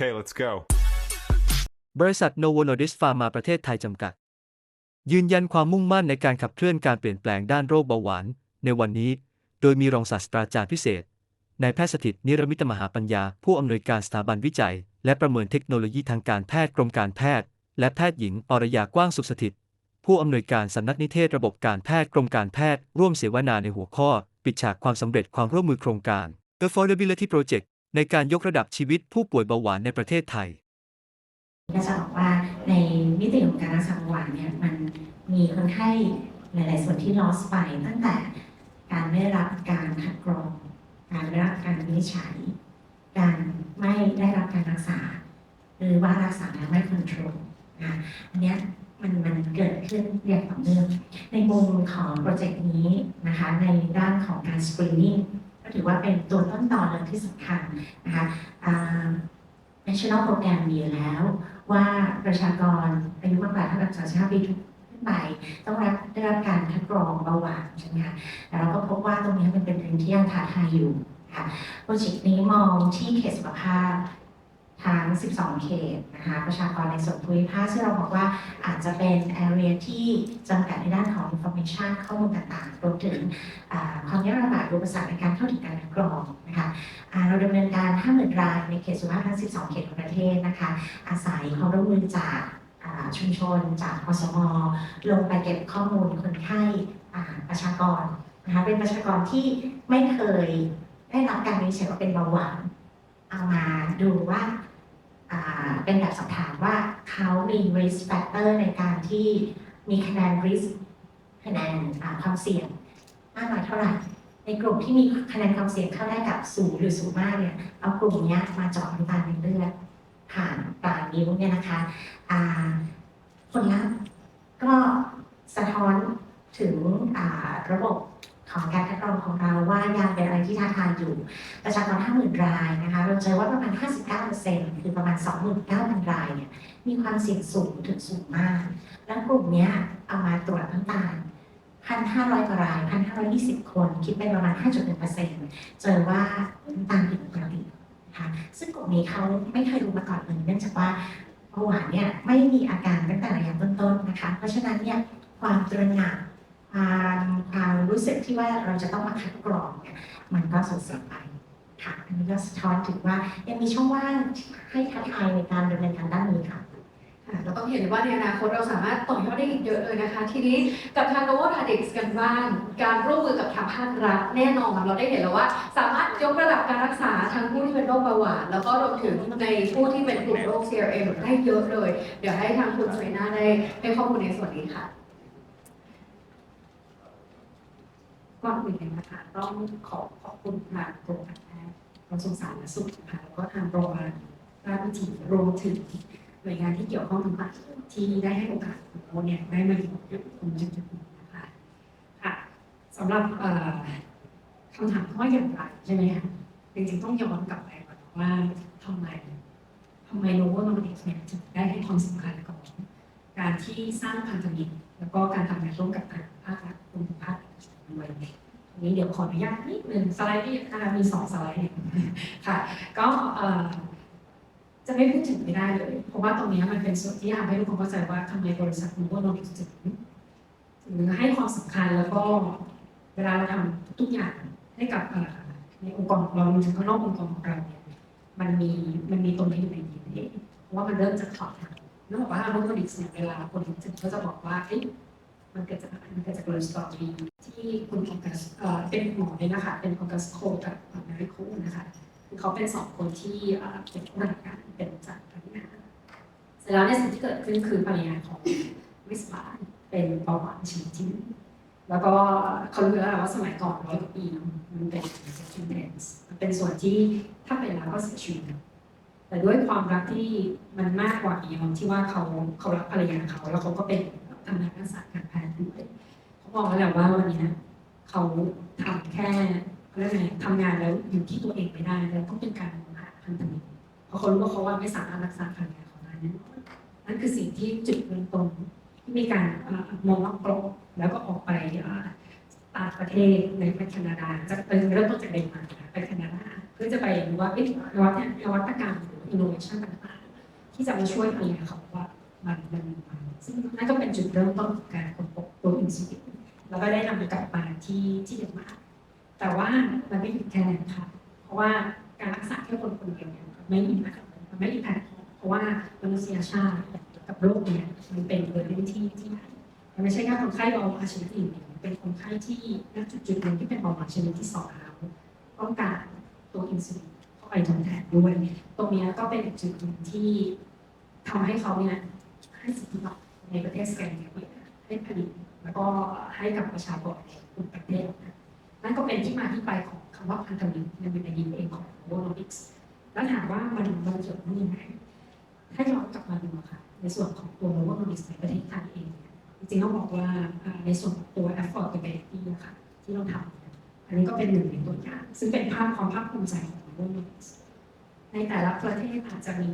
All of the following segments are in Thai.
Okay, let's go. บริษัท Novo Nordisk Pharma ประเทศไทยจำกัด ยืนยันความมุ่งมั่นในการขับเคลื่อนการเปลี่ยนแปลงด้านโรคเบาหวาน ในวันนี้ โดยมีรองศาสตราจารย์พิเศษนายแพทย์สถิตนิรมิตมหาปัญญา ผู้อำนวยการสถาบันวิจัย และประเมินเทคโนโลยีทางการแพทย์กรมการแพทย์ และแพทย์หญิงอรยากว้างสุขสถิต ผู้อำนวยการสำนักนิเทศระบบการแพทย์กรมการแพทย์ ร่วมเสวนาในหัวข้อ ปิดฉากความสำเร็จความร่วมมือโครงการ Affordability Project ในการยกระดับชีวิตผู้ป่วยเบาหวานในประเทศไทย ก็จะบอกว่าในมิติของการรักษาเบาหวานเนี่ยมันมีคนไข้หลาย ๆ ส่วนที่ loss ไปตั้งแต่การไม่ได้รับการคัดกรอง การไม่ได้รับการวินิจฉัย การไม่ได้รับการรักษา หรือว่ารักษาแล้วไม่ control นะอันนี้มันมันเกิดขึ้นอย่างต่อเนื่องในมุมของโปรเจกต์นี้นะคะในด้านของการ screening ก็ ถือว่าเป็นตัวต้นตอนเลยที่สำคัญนะคะ national program มีอยู่แล้วว่าประชากรอายุมากกว่าเท่ากับ35ปีขึ้นไปต้องรับได้รับการคัดกรองเบาหวานใช่ไหมคะแต่เราก็พบว่าตรงนี้มันเป็นเรื่องที่ยังท้าทายอยู่ค่ะโปรเจกต์นี้มองที่เขตสุขภาพทั้ง 12 เขตนะคะ ประชากรในส่วนภูมิภาคซึ่งเราบอกว่าอาจจะเป็น area ที่จำกัดในด้านของ information ข้อมูลต่างๆ รวมถึงความยากลำบากอุปสรรคในการเข้าถึงกา รองนะคะเราดำเนินการ50,000รายในเขตสุภาพทั้ง 12 เขตของประเทศนะคะ อาศัยความร่วมมือจากชุมชน จากอสมลงไปเก็บข้อมูลคนไข้ประชากรนะคะเป็นประชากรที่ไม่เคยได้รับการวินิจฉัยว่าเป็นเบาหวานเอามาดูว่าเป็นแบบสอบถามว่าเขามี risk factor ในการที่มีคะแนน risk คะแนนความเสี่ยงมากน้อยเท่าไหร่ ในกลุ่มที่มีคะแนนความเสี่ยงเข้าได้กับสูงหรือสูงมากเนี่ยเอากลุ่มนี้มาเจาะน้ำตาลในเลือดผ่านปลายนิ้วเนี่ยนะคะผลลัพธ์ก็สะท้อนถึงระบบของการคัดกรองของเราว่ายังเป็นอะไรที่ท้าทายอยู่ ประชากร 50,000 รายนะคะเราเจอว่าประมาณ 59%คือประมาณ 29,000 รายเนี่ยมีความเสี่ยงสูงถึงสูงมาก แล้วกลุ่มนี้เอามาตรวจน้ำตาล 1,500กว่าราย1,520 คน คิดเป็นประมาณ 5.1%เจอว่าน้ำตาลผิดปกตินะคะซึ่งกลุ่มนี้เขาไม่เคยรู้มาก่อนเลยเนื่องจากว่าเบาหวานเนี่ยไม่มีอาการตั้งแต่ระยะต้นๆนะคะ เพราะฉะนั้นเนี่ยความตระหนักความความรู้สึกที่ว่าเราจะต้องมาคัดกรองเนี่ยมันก็สูญเสียไปค่ะอันนี้ก็สะท้อนถึงว่ายังมีช่องว่างให้ท้าทายในการดำเนินการด้านนี้ค่ะค่ะ เราต้องเห็นว่าในอนาคตเราสามารถต่อยอดได้อีกเยอะเลยนะคะ ทีนี้กับทาง Novo Nordisk กันบ้างการร่วมมือกับทางภาครัฐแน่นอนเราได้เห็นแล้วว่า สามารถยกระดับการรักษาทั้งผู้ที่เป็นโรคเบาหวานแล้วก็รวมถึงในผู้ที่เป็นกลุ่มโรค CRM ได้เยอะเลย เดี๋ยวให้ทางคุณสวยนาได้ให้ข้อมูลในส่วนนี้ค่ะก่อนอื่นเลยนะคะต้องขอขอบคุณทางกรมการแพทย์กระทรวงสาธารณสุขนะคะแล้วก็ทางโรงพยาบาลราชวิถีรวมถึง น่วยงานที่เกี่ยวข้องต่างๆที่ได้ให้โอกาสเราเนี่ยได้มาอยู่ตรงจุดนี้นะคะค่ะสำหรับคำถามว่าอย่างไรใช่ไหมคะจริงๆต้องย้อนกลับไปก่อนว่าทำไมทำไมโนโวโนเด็กเนี่ยถึงได้ให้ความสำคัญกับการที่สร้างพันธมิตรแล้วก็การทำงานร่วมกับทางภาครัฐรวมถึงภาคเอกชนด้วยอันนี้เดี๋ยวขออนุญาตนิดหนึ่งสไลด์ที่นะมีสองสไลด์ค่ะ ก็ จะไม่พูดถึงไม่ได้เลย เพราะว่าตรงนี้มันเป็นส่วนที่ทำให้ทุกคนเข้าใจว่าทำไมบริษัทนูโวโนมิกถึงถึงให้ความสำคัญแล้วก็เวลาเราทำทุกอย่างให้กับในองค์กรของเรารวมถึงข้างนอกองค์กรของเราเนี่ยมันมีมันมีตรงนี้อยู่ในดีเเพราะว่ามันเริ่มจากถอดทางนึกออกว่าโนโวนิกเนี่ยเวลาคนถึงก็จะบอกว่าเอ๊ะมันเกิดจากมันเกิดจากเรื่องสตอรี่ที่คุณออกัสเป็นหมอเนี่ยนะคะเป็นออกัสโคกับนาริโคนะคะเขาเป็นสองคนที่เอ่อเป็นผู้บริการเป็น เสร็จแล้วเนี่ยสิ่งที่เกิดขึ้นคือภรรยาของวิสบาเป็นเบาหวานชนิดที่หนึ่งแล้วก็เขารู้แล้วว่าสมัยก่อนร้อยกว่าปีเนอะมันเป็นคิวเดนส์มันเป็นส่วนที่ถ้าเป็นแล้วก็เสียชีวิตแต่ด้วยความรักที่มันมากกว่าเพียงที่ว่าเขาเขารักภรรยาเขาแล้วเขาก็เป็นทำงานด้านสาการแพทย์ด้วยเขาบอกแล้วแหละว่าวันนี้เขาทำแค่เขาเรียกไงทำงานแล้วอยู่ที่ตัวเองไม่ได้แล้วก็เป็นการหาพันธมิตรเพราะเขารู้ว่าเขาว่าไม่สามารถรักษาภรรยาเขาได้นั่น นั่นคือสิ่งที่จุดเริ่มต้นที่มีการอมองว่ากรอบแล้วก็ออกไปต่างประเทศในประเทศแคนาดาจะเป็นเริ่มต้นจากเดนมาร์กนะไปแคนาดาเพื่อจะไปดูว่าเอ๊ะนวัตนวัตกรรมหรืออินโนเวชันต่างๆ ที่จะมาช่วยภรรเขาว่ามันมันมันซึ่งนั่นก็เป็นจุดเริ่มต้นของการค้นพบตัวอินซูลินแล้วก็ได้นำกลับมาที่ที่เดนมาร์กแต่ว่ามันไม่หยุดแค่นั้นค่ะ เพราะว่าการรักษาแค่คนคนเดียวเนี่ยมันไม่มีแพทย์มันไม่มีแพทย์เพระว่ามนุษยชาติกับโรคเนี่ยมันเป็นเบอร์ที่ที่ไมันไม่ใช่แค่คนไข้เบาหวานชนิดหนึ่งเป็นคนไข้ที่ณจุดจุดหนึ่งที่เป็นเบาหวานชนิดที่สองแล้วต้องการตัวอินซูลินเข้าไปทดแทนด้วย ตรงนี้ก็เป็นจุดหนึ่งที่ทำให้เขาเนี่ยให้สิทธิบัตรในประเทศสแกนดิเนเวียให้ผลิตแล้วก็ให้กับประชากรในกลุ่มประเทศนะนั่นก็เป็นที่มาที่ไปของคำว่าพันธมิตรในวิทยาเองของโวโลบิกส์แล้วถามว่ามันมันเกี่ยวข้องยังไง ถ้าย้อนกลับมาดูค่ะ ในส่วนของตัวโวโลบิกส์ในประเทศไทยเองเนี่ยจริงๆต้องบอกว่าในส่วนของตัว affordability ค่ะ ที่เราทำอันนี้ก็เป็นหนึ่งในตัวอย่าง ซึ่งเป็นภาพความภาคภูมิใจของโวโลบิกส์ในแต่ละประเทศอาจจะมี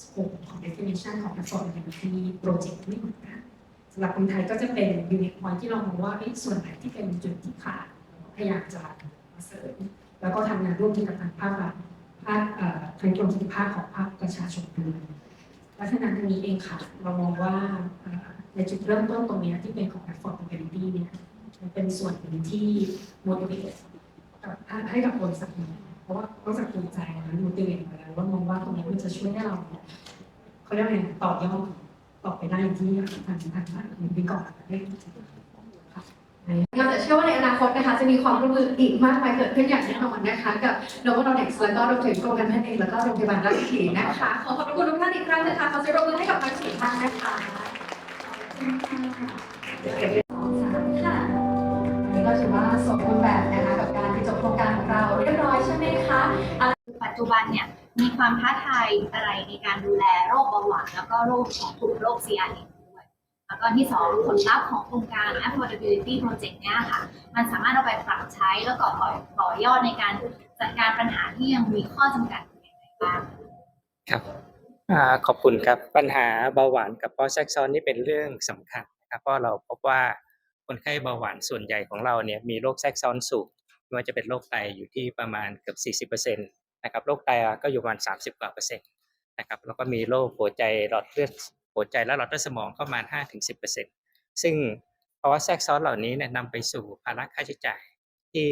scope ของ definition ของ affordability project ไม่เหมือนกันสำหรับคนไทยก็จะเป็นยูนิคอยที่เรามองว่าส่วนไหนที่เป็นจุดที่ขาดพยายามจะมาเสริมแล้วก็ทำงานร่วมกันกับทางภาครัฐภาคทางกรมสุขภาพของภาคประชาชนด้วย ลักษณะตรงนี้เองค่ะ เรามองว่าในจุดเริ่มต้นตรงนี้ที่เป็นของ affordability เนี่ยมันเป็นส่วนหนึ่งที่ motivate ให้กับบริษัทนี้เพราะว่าบริษัทภูมิใจนะ motivate มาแล้วว่ามองว่าตรงนี้มันจะช่วยให้เราเขาเรียกอะไรต่อยอดต่อไปได้อย่างที่ทางทางทางไปก่อนได้ เราจะเชื่อว่าในอนาคตนะคะจะมีความร่วมมืออีกมากมายเกิดขึ้นอย่างแน่นอนนะคะ กับ Novo Nordics แล้วก็รวมถึงกรมการแพทย์เองแล้วก็โรงพยาบาลราชวิถีนะคะขอขอบคุณทุกท่านอีกครั้งนะคะขอเสียงปรบมือให้กับทั้งสี่ท่านนะคะเดี๋ยวเก็บไว้สองสามค่ะอันนี้ก็ถือว่าสมบูรณ์แบบนะคะกับการจบโครงการของเราเรียบร้อยใช่ไหมคะปัจจุบันเนี่ยมีความท้าทายอะไรในการดูแลโรคเบาหวานแล้วก็โรคของกลุ่มโรค CRN ด้วย แล้วก็ที่สองผลลัพธ์ของโครงการ Affordability Project เนี่ยค่ะ มันสามารถเอาไปปรับใช้แล้วก็ต่อต่อยอดในการจัดการปัญหาที่ยังมีข้อจำกัดอย่างไรบ้างครับขอบคุณครับปัญหาเบาหวานกับเบาแทรกซ้อนนี่เป็นเรื่องสำคัญนะครับเพราะเราพบว่าคนไข้เบาหวานส่วนใหญ่ของเราเนี่ยมีโรคแทรกซ้อนสูงไม่ว่าจะเป็นโรคไตอยู่ที่ประมาณเกือบ40%นะครับโรคไตก็อยู่ประมาณ30กว่าเปอร์เซ็นต์นะครับแล้วก็มีโรคหัวใจหลอดเลือด หัวใจและหลอดเลือดสมองก็ประมาณ 5-10%ซึ่งภาวะแทรกซ้อนเหล่านี้เนี่ยนำไปสู่ภาระค่าใช้จ่ายที่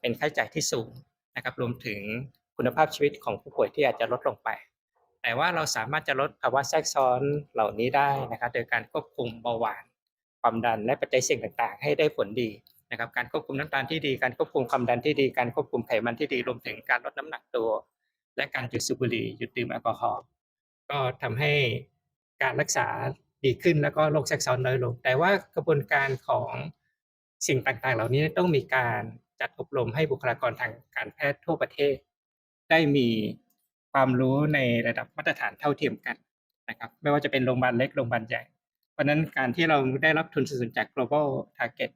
เป็นค่าใช้จ่ายที่สูงนะครับรวมถึงคุณภาพชีวิตของผู้ป่วยที่อาจจะลดลงไป แต่ว่าเราสามารถจะลดภาวะแทรกซ้อนเหล่านี้ได้นะครับโดยการควบคุมเบาหวาน ความดันและปัจจัยเสี่ยงต่างๆ ให้ได้ผลดีนะครับการควบคุมน้ำตาลที่ดี การควบคุมความดันที่ดี การควบคุมไขมันที่ดีรวมถึงการลดน้ำหนักตัว และการหยุดสูบบุหรี่หยุดดื่มแอลกอฮอล์ก็ทำให้ การรักษาดีขึ้นแล้วก็โรคแทรกซ้อนน้อยลง แต่ว่ากระบวนการของสิ่งต่างๆ เหล่านี้ต้องมีการจัดอบรมให้บุคลากรทางการแพทย์ทั่วประเทศ ได้มีความรู้ในระดับมาตรฐานเท่าเทียมกันนะครับ ไม่ว่าจะเป็นโรงพยาบาลเล็กโรงพยาบาลใหญ่ เพราะนั้นการที่เราได้รับทุนสนับสนุนจาก global target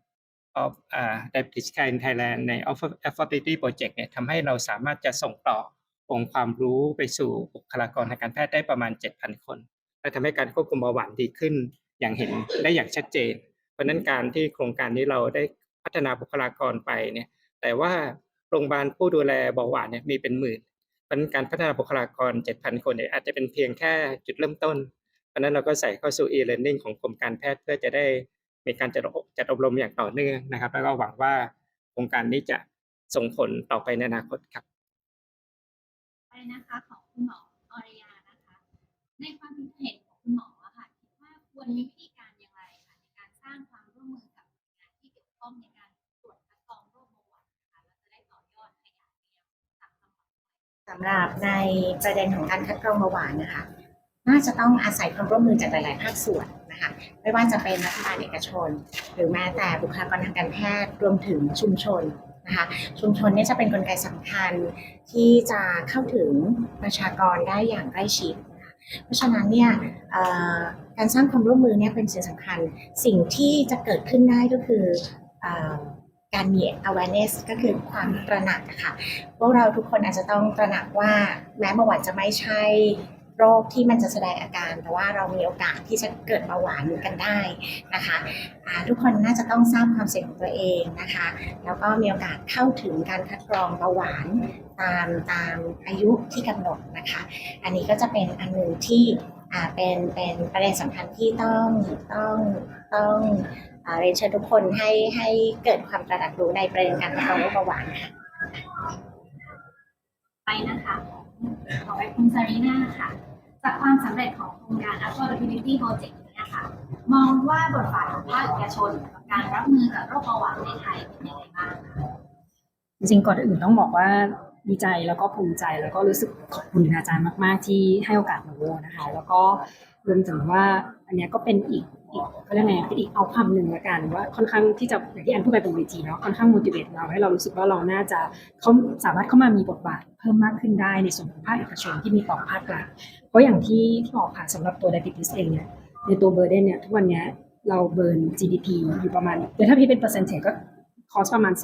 of uh, diabetes care in Thailand ใน affordability project เนี่ยทำให้เราสามารถจะส่งต่อองค์ความรู้ไปสู่บุคลากรทางการแพทย์ได้ประมาณ 7,000 คน และทำให้การควบคุมเบาหวานดีขึ้น อย่างเห็นได้อย่างชัดเจน เพราะฉะนั้นการที่โครงการนี้เราได้พัฒนาบุคลากรไปเนี่ยแต่ว่าโรงพยาบาลผู้ดูแลเบาหวานเนี่ยมีเป็นหมื่นเพราะฉะนั้นการพัฒนาบุคลากร 7,000 คนเนี่ยอาจจะเป็นเพียงแค่จุดเริ่มต้น เพราะนั้นเราก็ใส่เข้าสู่ e-learning ของกรมการแพทย์เพื่อจะได้มีการจัดอบจัดอบรมอย่างต่อเนื่องนะครับ แล้วก็หวังว่าโครงการนี้จะส่งผลต่อไปในอนาคตครับไปนะคะของคุณหมอ ในความคิดเห็นของคุณหมอค่ะ คิดว่าควรมีวิธีการอย่างไรคะในการสร้างความร่วมมือกับหน่วยงานที่เกี่ยวข้องในการตรวจคัดกรองโรคเบาหวานนะคะแล้วจะได้ต่อยอดขยายไปยังต่างจังหวัดสำหรับในประเด็นของการคัดกรองเบาหวานนะคะ น่าจะต้องอาศัยความร่วมมือจากหลาย ๆ ภาคส่วนนะคะไม่ว่าจะเป็นรัฐบาลเอกชน หรือแม้แต่บุคลากรทางการแพทย์รวมถึงชุมชนนะคะชุมชนเนี่ยจะเป็นกลไกสำคัญที่จะเข้าถึงประชากรได้อย่างใกล้ชิด เพราะฉะนั้นเนี่ยการสร้างความร่วมมือเนี่ยเป็นสิ่งสำคัญ สิ่งที่จะเกิดขึ้นได้ก็คืออการมี awareness ก็คือความตระหนักนะคะพวกเราทุกคนอาจจะต้องตระหนักว่าแม้เบาหวานจะไม่ใช่โรคที่มันจะแสดงอาการ แต่ว่าเรามีโอกาสที่จะเกิดเบาหวานกันได้นะคะทุกคนน่าจะต้องทราบความเสี่ยงของตัวเองนะคะ แล้วก็มีโอกาสเข้าถึงการคัดกรองเบาหวาน ตามตามอายุที่กำหนดนะคะ อันนี้ก็จะเป็นอันหนึ่งที่อ่าเป็นเป็นประเด็นสำคัญที่ต้องต้องต้องอ่าเรียนเชิญทุกคนให้ให้เกิดความตระหนักรู้ในประเด็นการคัดกรองโรคเบาหวานค่ะไปนะคะขอไปคุณซารีนาค่ะ จากความสำเร็จของโครงการ Affordability Project เนี้ค่ะมองว่าบทบาทของภาคเอกชนกับการรับมือกับโรคเบาหวานในไทยเป็นยังไงบ้างคะจริงๆก่อนอื่นต้องบอกว่า ดีใจแล้วก็ภูมิใจแล้วก็รู้สึกขอบคุณอาจารย์มากๆ ที่ให้โอกาสโนโวนะคะ แล้วก็รวมถึงว่าอันนี้ก็เป็นอีกอีกเขาเรียกไงเป็นอีกเอาความหนึ่งละกันว่าค่อนข้างที่จะอย่างที่อันพูดไปบนเวทีเนาะค่อนข้าง motivate เราให้เรารู้สึกว่าเราน่าจะเขาสามารถเข้ามามีบทบาทเพิ่มมากขึ้นได้ในส่วนของภาคเอกชนที่มีต่อภาครัฐเพราะอย่างที่ที่บอกค่ะสำหรับตัว diabetes เองเนี่ยในตัวเบอร์เดนเนี่ยทุกวันเนี้ยเราเบิร์น GDP อยู่ประมาณเดี๋ยวถ้าพี่เป็นเปอร์เซ็นต์ก็ คอสประมาณ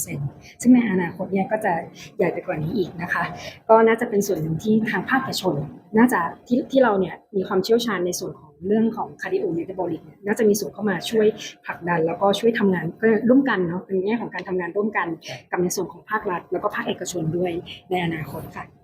2-2%ซึ่งในอนาคตเนี่ยก็จะใหญ่ไปกว่านี้อีกนะคะ ก็น่าจะเป็นส่วนหนึ่งที่ทางภาคเอกชน น่าจะที่ที่เราเนี่ยมีความเชี่ยวชาญในส่วนของเรื่องของคาร์ดิโอเมตาบอลิกเนี่ยน่าจะมีส่วนเข้ามาช่วยผลักดัน แล้วก็ช่วยทำงานก็ร่วมกันเนาะเป็นแง่ของการทำงานร่วมกันกับในส่วนของภาครัฐ แล้วก็ภาคเอกชนด้วยในอนาคตค่ะ